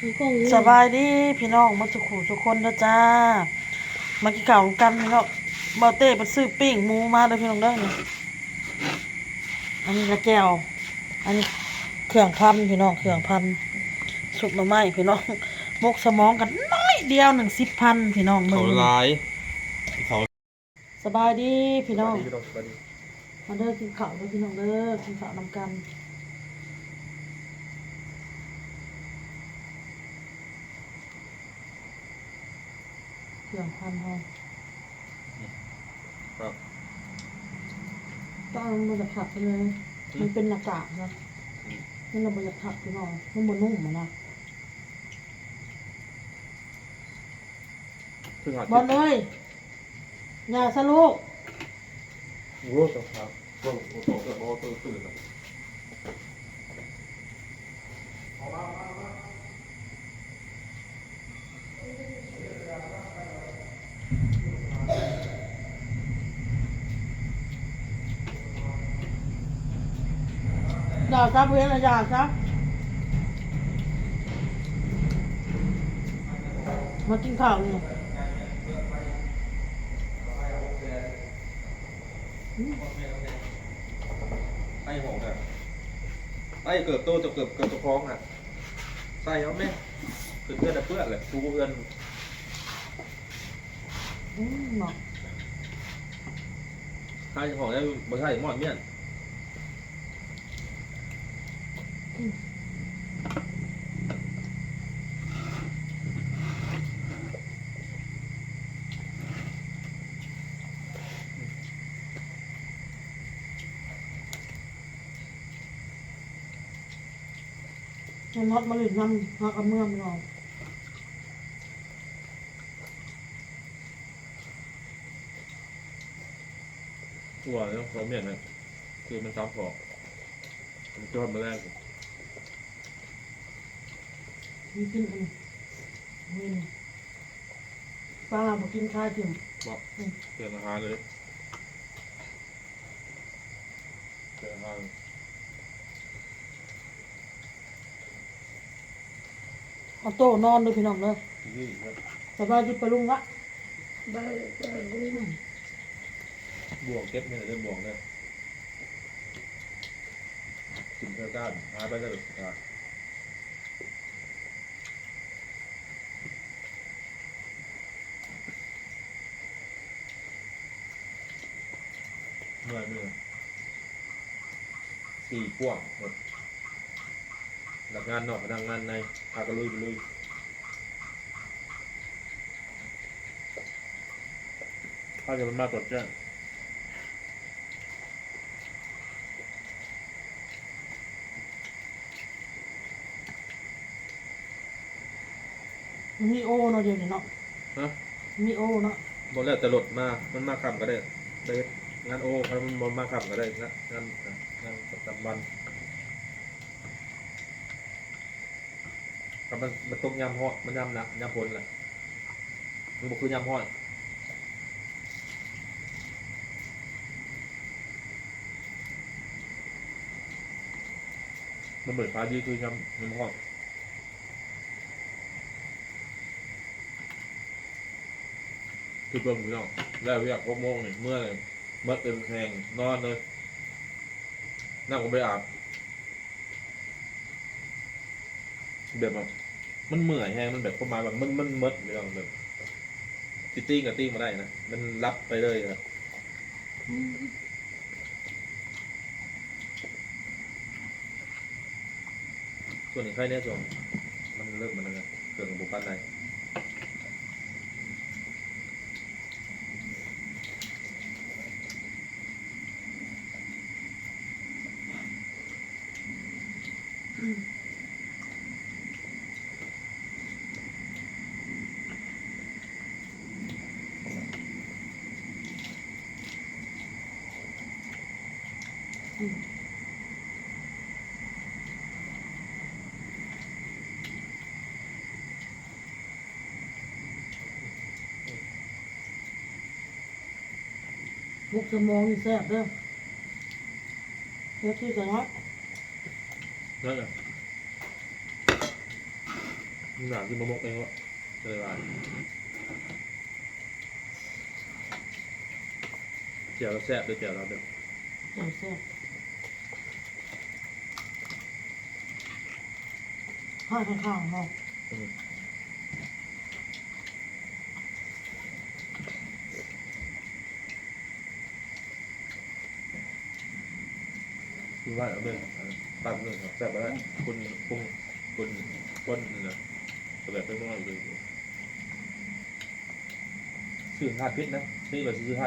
มันกล้องนี่สบายดีพี่น้องมาสุขุทุกคนนะจ้ามากินข้าวกันพี่น้องบาเต้ไปซื้อปิ้งหมูมาเด้อพี่น้องเด้อนี่อันนี้ละแก้วอันนี้เครื่องพันพี่น้องเครื่องพันสุกหน่อไม้พี่น้องมกสมองกันน้อยเดียวหนึ่งสิบพันพี่น้องมึเขางลายเขาสบายดีพี่น้องดีพี่น้องสวัสดีมาเด้อกินข้าวเด้อพี่น้องเด้อกินข้าวนำกัน เครื่องพันห้องครับ ต้องเอามันจะผัดไปเลยมันเป็นหน้ากากนะนั่นเราบรจะผัดพี่น้องมันบนนุ่มอะนะเพิ่งหาบอลเลยอย่าสลูกโอ้โหครับโอ้โหโอ้โหโอ้โหตื่นแล้วอ ย่าซับเว้นนะอย่าซับมากินข้าวนี่ไอ้หงอะไอ้เกิดโตจะเกิดเกิดตัวคล้องอะใส่เอาไหมเพื่อนเพื่อนเพื่อนเลยกูเพื่อนอืมเนาะใส่หงได้บ่ใช่หมอดเมี่ยน มันน็อตมาหลินมันหักกับเมื่อมพี่น้องตัวเนาะเราเมี่ยนนะคือมันซ้ำพอมันจอดมาแรกมีกินอันนี้นี่นี่ปลาบอกกินข้าวจิ้มบอกเตือนอาหารเลยเตือนอาหาร เอาโต๊ะนอนด้วยพี่น้องเด้อนี่ครับสบายดีปะลุงละบานบ้านนี่บ่วงเก็บเนี่ยเรื่องบ่วงเนี่ยกินเพื่อก้านหายไปได้แบบสุดท้ายเมื่อยเมื่อยตีกว้างหมด หลักงานนอกพนักงานในพากันลุยไปลุยถ้าจะมันมาตรวจแจ้งมันมีโอเนาะเดี๋ยวนี้เนาะฮะมีโอเนาะบนแล้วแต่หลดมา มันมาคำก็ได้ได้งานโอ้ครับมันบ่มาคำก็ได้งานงานงานประจำวัน ครับมันมันตกยำฮอดมันยำหนักยำพลแหละมันบอกคือยำฮอดมันเหมือนฟ้าดีคือยำยำฮอดคือเบิ่งพี่น้องแล้วอยากพกโมงนี่เมื่อไหร่เมื่อเต็มแหงนอนเลยนั่งก็ไปอาบแบบแบบ มันเหมื่อยแฮงมันแบบประมาณแบบมันมันมดพี่องแบบติติ้งกับติ้งมาได้นะ มันรับไปเลยนะส่วนอีกใครเนี่ยส่วนมันเริ่มมันแล้วเกิดกับบุปผาได มุกสมองนี่แซ่บเด้อเดี๋ยวที่จะน้อยนั่นแหละหนามที่มะมกเองวะเลยว่าเจียวเราแซ่บ ด้าวข้างๆเนาะคือว่าเอาเรื่องตั้งเรื่องแซ่บไปแล้วคุณปรุงคุณก้นนะแบบเป็นน้อยเลยซื้อทาพิษนะนี่เราซื้อทา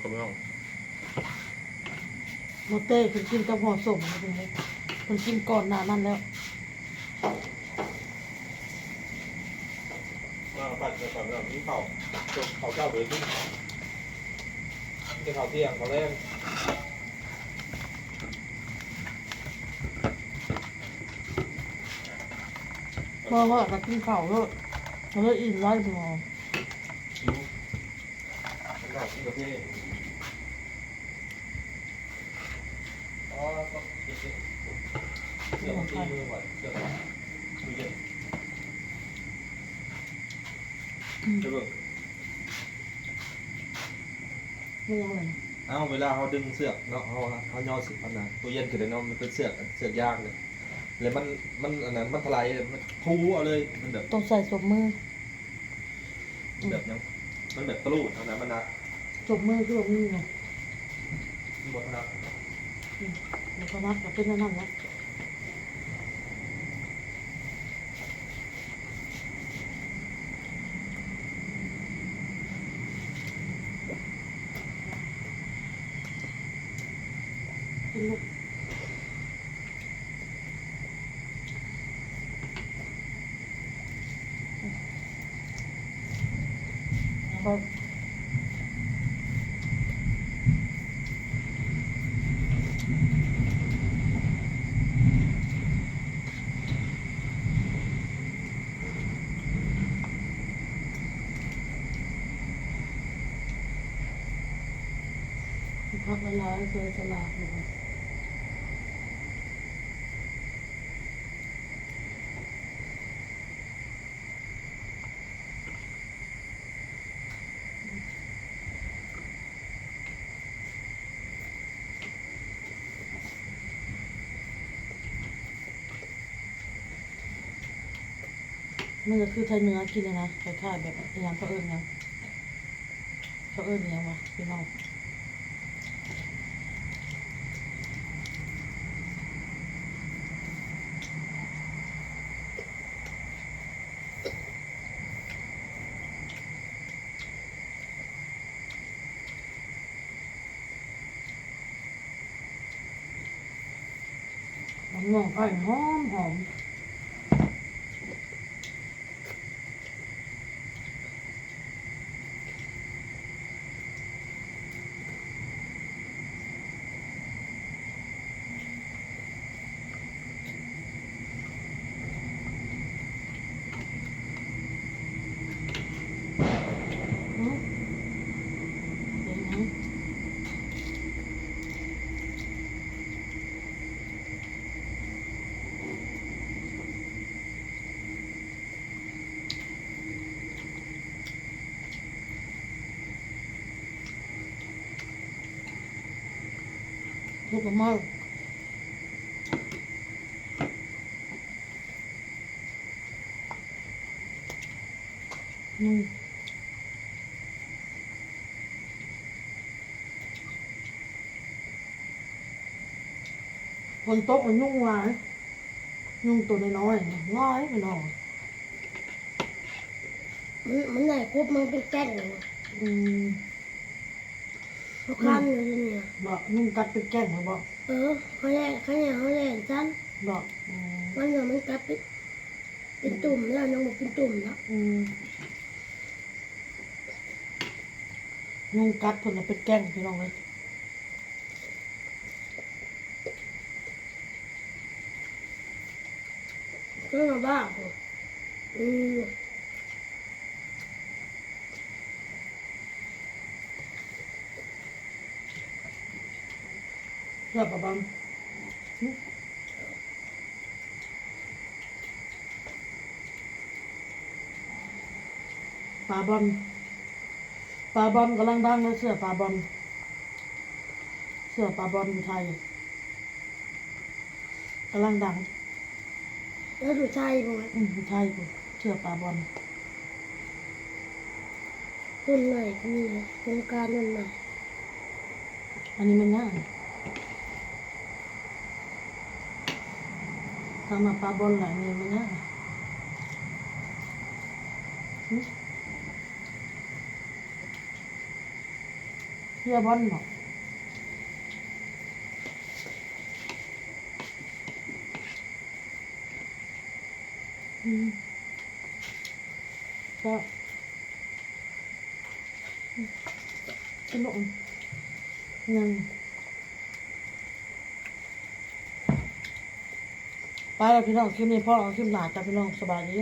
ดนะมันก็ไม่ต้องโมเต้คุณกินกับห่อส่งเป็นไงคุณกินก่อนหน้านั้นแล้วมาปัดก่อนแล้วนี่เขาเขาเจ้าเบอร์ที่จะเขาเที่ยงเขาแรกเพราะว่าเรากินข้าวแล้วเราเลยอิ่มไร้พอมันเขาที่ประเทศอ๋อต้องกินเตีมือก่อนเสื้อดูเย็นเดี๋ยวเบิ่งไม่ยังเลยเอาเวลาเขาดึงเสือกเนาะเขาเขาย่อสิมันนะตัวเย็นคือเดี๋ยวเนาะมันเป็นเสือกเสือกยางเลยแล้วมันมันอันนั้นมันทลายมันทูเอาเลยมันแบบต้องใส่สมมือแบบยังมันแบบตะลุอันนั้นมันนักสมมือคือแบบนี้ไงหมดนักแล้วก็นัดกับเป็นนั่นนั่นแล้ ลูกก็พักละลายเคยสลากเลย มันจะคือไทยเนื้อกินเลยนะคล้ายๆแบบอย่างเขาเอิญยังเขาเอิญยังวะพี่น้องหอมหอมไอ้หอม ลูกมากนุ่มคนโต๊ะมันนุ่งหลายนุ่งตัวน้อยๆง่ายไปหน่อยมันมันไหนครบมันเป็นแก้นอยู่อืม ทุกครั้งเลยเนี่ยบอกนุ่งกัดเป็นแก้งมาบอกเออเขาแล่เขาแล่เขาแล่สั้นบอกอืมมันเหมือนมันกลับเป็นเป็นตุ่มแล้วยังบอกเป็นตุ่มแล้วอืมนุ่งกัดคนน่ะเป็นแก้งพี่น้องเลยก็มาบ้าผมอืม เสื้อปลาบอลหึปลาบอลปลาบอลกำลังดังเลยเสื้อปลาบอลเสื้อปลาบอลอยู่ไทยกำลังดังแล้วดูใจบ่อืมอยู่ไทยกูเสื้อปลาบอลรุ่นใหม่ก็มีโครงการรุ่นใหม่อันนี้มันง่าย ทำมาปลาบอลหลายนี่มันง่ายหึเสื้อบอลบอกอืมก็อืมขนมยัง ไปแล้วพี่น้องคลิปนี้พ่อเอาคลิปหนาจากพี่น้องสบายดี